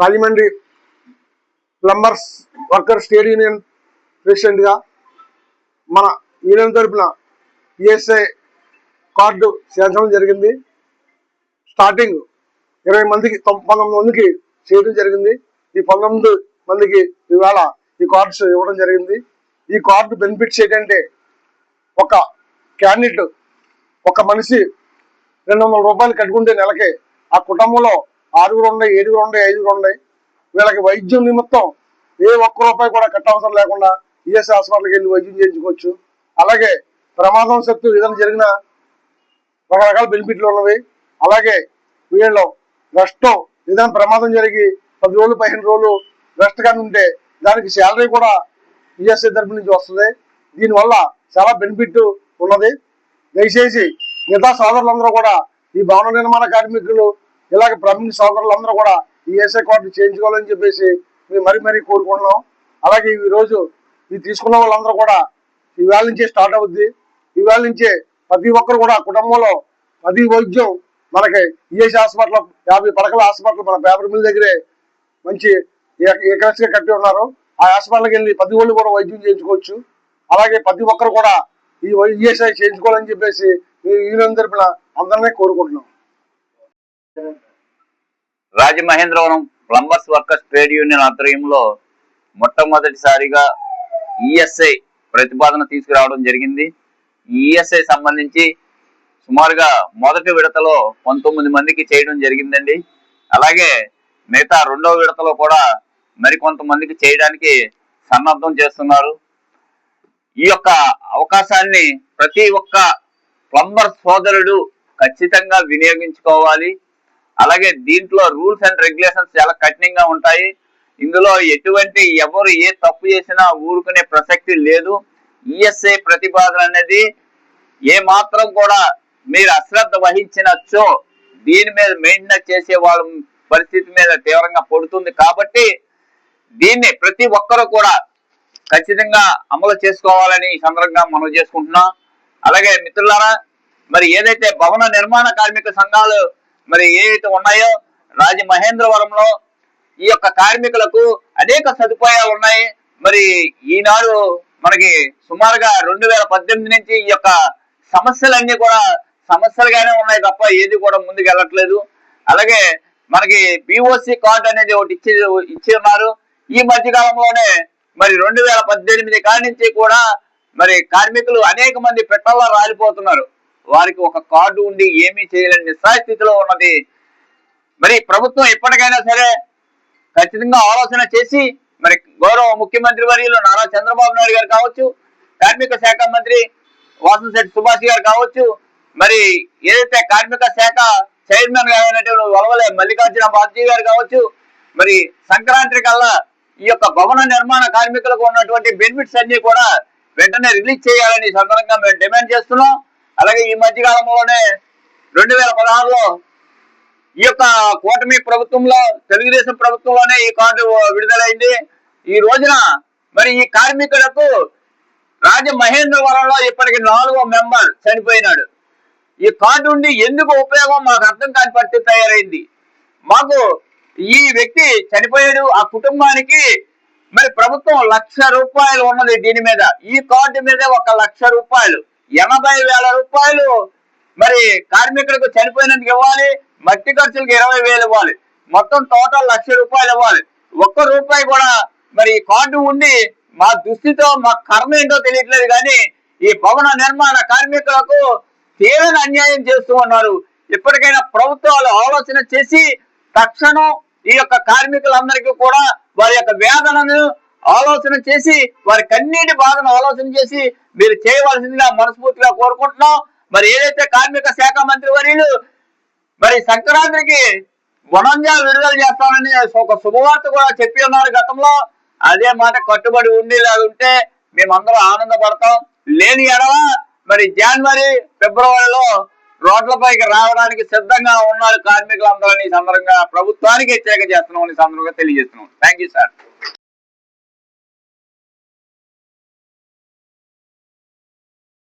Rajahmundry plumbers worker state union ప్రెసిడెంట్గా మన union తరపున ఈఎస్ఐ కార్డు చేర్చడం జరిగింది. స్టార్టింగ్ ఇరవై మందికి తొం- పంతొమ్మిది మందికి చేయడం జరిగింది. ఈ పంతొమ్మిది మందికి ఇవాళ ఈ కార్డ్స్ ఇవ్వడం జరిగింది. ఈ కార్డు బెనిఫిట్స్ ఏంటంటే ఒక క్యాండిడేట్ ఒక మనిషి రెండు వందల రూపాయలు కట్టుకుంటే నెలకి ఆ కుటుంబంలో ఆరుగురు ఉన్నాయి ఏడుగురు ఉన్నాయి ఐదుగురు ఉన్నాయి. వీళ్ళకి వైద్యం నిమిత్తం ఏ ఒక్క రూపాయి కూడా కట్టవసరం లేకుండా ఈఎస్ హాస్పిటల్కి వెళ్ళి వైద్యం చేయించుకోవచ్చు. అలాగే ప్రమాదం శక్తి ఏదైనా జరిగిన రకరకాల బెనిఫిట్లు ఉన్నవి. అలాగే వీళ్ళు రెస్ట్ ఏదైనా ప్రమాదం జరిగి పది రోజులు పదిహేను రోజులు రెస్ట్ కానీ ఉంటే దానికి శాలరీ కూడా ఈఎస్ఐ తరపు నుంచి వస్తుంది. దీనివల్ల చాలా బెనిఫిట్ ఉన్నది. దయచేసి మిగతా సోదరులందరూ కూడా ఈ భవన నిర్మాణ కార్మికులు ఇలాగ ప్రవీణ్ సోదరులందరూ కూడా ఈ ఈఎస్ఐ కార్డు చేయించుకోవాలని చెప్పేసి మేము మరీ మరీ కోరుకుంటున్నాం. అలాగే ఈ రోజు ఇది తీసుకున్న వాళ్ళందరూ కూడా ఈవేళ నుంచే స్టార్ట్ అవుద్ది. ఈవేళ నుంచే ప్రతి ఒక్కరు కూడా కుటుంబంలో ప్రతి వైద్యం మనకి ఈఎస్ హాస్పిటల్ యాభై పడకల హాస్పిటల్ మన పేపర్ మిల్ దగ్గరే మంచి ఏకరస్గా కట్టి ఉన్నారు. ఆ హాస్పిటల్కి వెళ్ళి ప్రతి వాళ్ళు కూడా వైద్యం చేయించుకోవచ్చు. అలాగే ప్రతి ఒక్కరు కూడా ఈ ఈఎస్ఐ చేయించుకోవాలని చెప్పేసి ఈ యూనియన్ తరపున అందరినీ కోరుకుంటున్నాం. Rajamahendravaram plumbers workers trade union ఆధ్వర్యంలో మొట్టమొదటిసారిగా ఈఎస్ఐ ప్రతిపాదన తీసుకురావడం జరిగింది. ఈఎస్ఐ సంబంధించి సుమారుగా మొదటి విడతలో పంతొమ్మిది మందికి చేయడం జరిగిందండి. అలాగే మిగతా రెండవ విడతలో కూడా మరికొంతమందికి చేయడానికి సన్నద్ధం చేస్తున్నారు. ఈ యొక్క అవకాశాన్ని ప్రతి ఒక్క ప్లంబర్ సోదరుడు ఖచ్చితంగా వినియోగించుకోవాలి. అలాగే దీంట్లో రూల్స్ అండ్ రెగ్యులేషన్స్ చాలా కఠినంగా ఉంటాయి. ఇందులో ఎటువంటి ఎవరు ఏ తప్పు చేసినా ఊరుకునే ప్రసక్తి లేదు. ఈఎస్ఐ ప్రతిపాదన అనేది ఏ మాత్రం కూడా మీరు అశ్రద్ధ వహించినచ్చో దీని మీద మెయింటెనెన్స్ చేసే వాళ్ళ పరిస్థితి మీద తీవ్రంగా పడుతుంది. కాబట్టి దీన్ని ప్రతి ఒక్కరూ కూడా ఖచ్చితంగా అమలు చేసుకోవాలని ఈ సందర్భంగా మనం చేసుకుంటున్నాం. అలాగే మిత్రులారా మరి ఏదైతే భవన నిర్మాణ కార్మిక సంఘాలు మరి ఏవైతే ఉన్నాయో రాజమహేంద్రవరంలో ఈ యొక్క కార్మికులకు అనేక సదుపాయాలు ఉన్నాయి. మరి ఈనాడు మనకి సుమారుగా రెండు వేల పద్దెనిమిది నుంచి ఈ యొక్క సమస్యలన్నీ కూడా సమస్యలుగానే ఉన్నాయి తప్ప ఏది కూడా ముందుకు వెళ్ళట్లేదు. అలాగే మనకి బిఓసి కార్డు అనేది ఒకటి ఇచ్చి ఇచ్చి ఉన్నారు ఈ మధ్యకాలంలోనే మరి రెండు వేల పద్దెనిమిది కాడి నుంచి కూడా మరి కార్మికులు అనేక మంది పెట్టల్లో రాలిపోతున్నారు. వారికి ఒక కార్డు ఉండి ఏమీ చేయలేని నిస్సాయస్థితిలో ఉన్నది. మరి ప్రభుత్వం ఎప్పటికైనా సరే ఖచ్చితంగా ఆలోచన చేసి మరి గౌరవ ముఖ్యమంత్రి వర్యులు నారా చంద్రబాబు నాయుడు గారు కావచ్చు కార్మిక శాఖ మంత్రి వాసంశెట్టి సుభాష్ గారు కావచ్చు మరి ఏదైతే కార్మిక శాఖ చైర్మన్ గారు అయినటువంటి వలవలే మల్లికార్జున బాబ్జీ గారు కావచ్చు మరి సంక్రాంతి కల్లా ఈ యొక్క భవన నిర్మాణ కార్మికులకు ఉన్నటువంటి బెనిఫిట్స్ అన్ని కూడా వెంటనే రిలీజ్ చేయాలని సందర్భంగా మేము డిమాండ్ చేస్తున్నాం. అలాగే ఈ మధ్య కాలంలోనే రెండు వేల పదహారులో ఈ యొక్క కూటమి ప్రభుత్వంలో తెలుగుదేశం ప్రభుత్వంలోనే ఈ కార్డు విడుదలైంది. ఈ రోజున మరి ఈ కార్మికులకు రాజమహేంద్రవరంలో ఇప్పటికి నాలుగో మెంబర్ చనిపోయినాడు. ఈ కార్డు ఉండి ఎందుకు ఉపయోగం మాకు అర్థం కాని పరిస్థితి తయారైంది. మాకు ఈ వ్యక్తి చనిపోయాడు ఆ కుటుంబానికి మరి ప్రభుత్వం లక్ష రూపాయలు ఉన్నది దీని మీద. ఈ కార్డు మీద ఒక లక్ష రూపాయలు. ఎనభై వేల రూపాయలు. మరి కార్మికులకు చనిపోయినందుకు ఇవ్వాలి మట్టి ఖర్చులకు ఇరవై వేలు ఇవ్వాలి. మొత్తం టోటల్ లక్ష రూపాయలు ఇవ్వాలి. ఒక్క రూపాయి కూడా మరి ఈ కార్డు ఉండి మా దుస్థితో మా కర్మ ఏంటో తెలియట్లేదు కానీ ఈ భవన నిర్మాణ కార్మికులకు తీవ్ర అన్యాయం చేస్తూ ఉన్నారు. ఇప్పటికైనా ప్రభుత్వాలు ఆలోచన చేసి తక్షణం ఈ యొక్క కార్మికులందరికీ కూడా వారి యొక్క వేదనను ఆలోచన చేసి వారి కన్నీటి బాధను ఆలోచన చేసి మీరు చేయవలసిందిగా మనస్ఫూర్తిగా కోరుకుంటున్నాం. మరి ఏదైతే కార్మిక శాఖ మంత్రి వర్యులు మరి సంక్రాంతికి గుణంజా విడుదల చేస్తానని ఒక శుభవార్త కూడా చెప్పి ఉన్నారు గతంలో. అదే మాట కట్టుబడి ఉండేలా ఉంటే మేమందరం ఆనందపడతాం. లేని ఎడవ మరి జనవరి ఫిబ్రవరిలో రోడ్లపైకి రావడానికి సిద్ధంగా ఉన్నారు కార్మికులందరూ ఈ సందర్భంగా ప్రభుత్వానికి హెచ్చరిక చేస్తున్నాం ఈ సందర్భంగా తెలియజేస్తున్నాం. Thank you sir